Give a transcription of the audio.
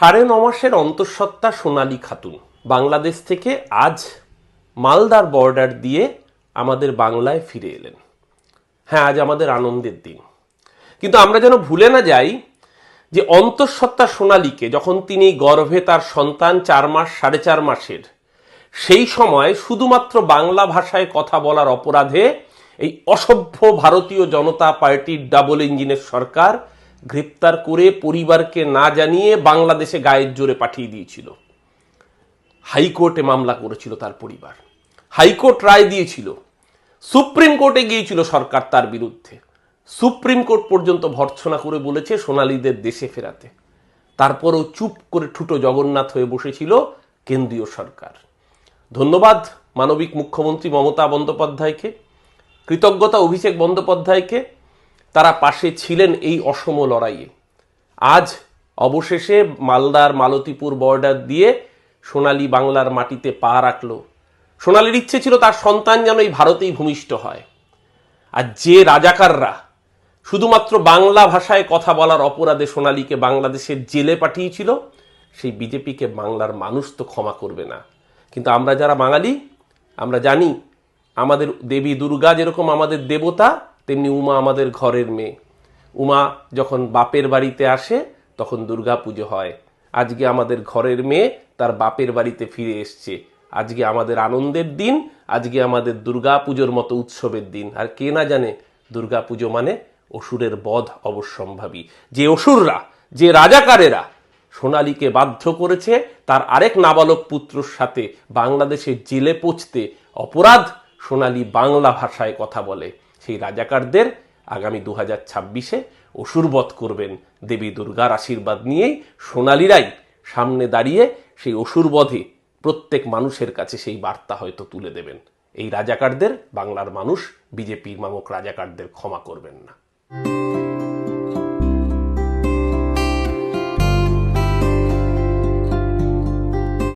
সাড়ে ন মাসের অন্তঃসত্ত্বা সোনালী খাতুন। বাংলাদেশ থেকে আজ মালদার বর্ডার দিয়ে আমাদের বাংলায় ফিরে এলেন। হ্যাঁ আজ আমাদের আনন্দের দিন। কিন্তু আমরা যেন ভুলে না যাই যে অন্তঃসত্ত্বা সোনালীকে যখন তিনি গর্ভে তার সন্তান চার মাস, সাড়ে চার মাসের, সেই সময় শুধুমাত্র বাংলা ভাষায় কথা বলার অপরাধে এই অসভ্য ভারতীয় জনতা পার্টির ডাবল ইঞ্জিনের সরকার গ্রেপ্তার করে পরিবারকে না জানিয়ে বাংলাদেশে গায়ের জোরে পাঠিয়ে দিয়েছিল। হাইকোর্টে মামলা করেছিল তার পরিবার। হাইকোর্ট রায় দিয়েছিল, সুপ্রিম কোর্টে গিয়েছিল সরকার তার বিরুদ্ধে। সুপ্রিম কোর্ট পর্যন্ত ভর্ৎসনা করে বলেছে সোনালীদের দেশে ফেরাতে। তারপরও চুপ করে ঠুটো জগন্নাথ হয়ে বসেছিল কেন্দ্রীয় সরকার। ধন্যবাদ মানবিক মুখ্যমন্ত্রী মমতা বন্দ্যোপাধ্যায়কে, কৃতজ্ঞতা অভিষেক বন্দ্যোপাধ্যায়কে তারা পাশে ছিলেন এই অসম লড়াইয়ে। আজ অবশেষে মালদার মালতীপুর বর্ডার দিয়ে সোনালী বাংলার মাটিতে পা রাখল। সোনালির ইচ্ছে ছিল তার সন্তান যেন এই ভারতেই ভূমিষ্ঠ হয়। আর যে রাজাকাররা শুধুমাত্র বাংলা ভাষায় কথা বলার অপরাধে সোনালীকে বাংলাদেশের জেলে পাঠিয়েছিল, সেই বিজেপিকে বাংলার মানুষ তো ক্ষমা করবে না। কিন্তু আমরা যারা বাঙালি, আমরা জানি আমাদের দেবী দুর্গা যেরকম আমাদের দেবতা তেমনি উমা আমাদের ঘরের মেয়ে। উমা যখন বাপের বাড়িতে আসে, তখন দুর্গা পুজো হয়। আজকে আমাদের ঘরের মেয়ে তার বাপের বাড়িতে ফিরে এসছে। আজকে আমাদের আনন্দের দিন, আজকে আমাদের দুর্গা পুজোর মতো উৎসবের দিন। আর কে না জানে দুর্গা পুজো মানে অসুরের বধ অবশ্যম্ভাবী। যে অসুররা, যে রাজাকারেরা সোনালীকে বাধ্য করেছে, তার আরেক নাবালক পুত্রর সাথে বাংলাদেশে জেলে পৌঁছতে অপরাধ সোনালী বাংলা ভাষায় কথা বলে। সেই রাজাকারদের আগামী দু হাজার ছাব্বিশে অসুরবধ করবেন। দেবী দুর্গার আশীর্বাদ নিয়েই সোনালিরাই সামনে দাঁড়িয়ে সেই অসুরবধে প্রত্যেক মানুষের কাছে সেই বার্তা হয়তো তুলে দেবেন। এই রাজাকারদের, বাংলার মানুষ, বিজেপির মামক রাজাকারদের ক্ষমা করবেন না।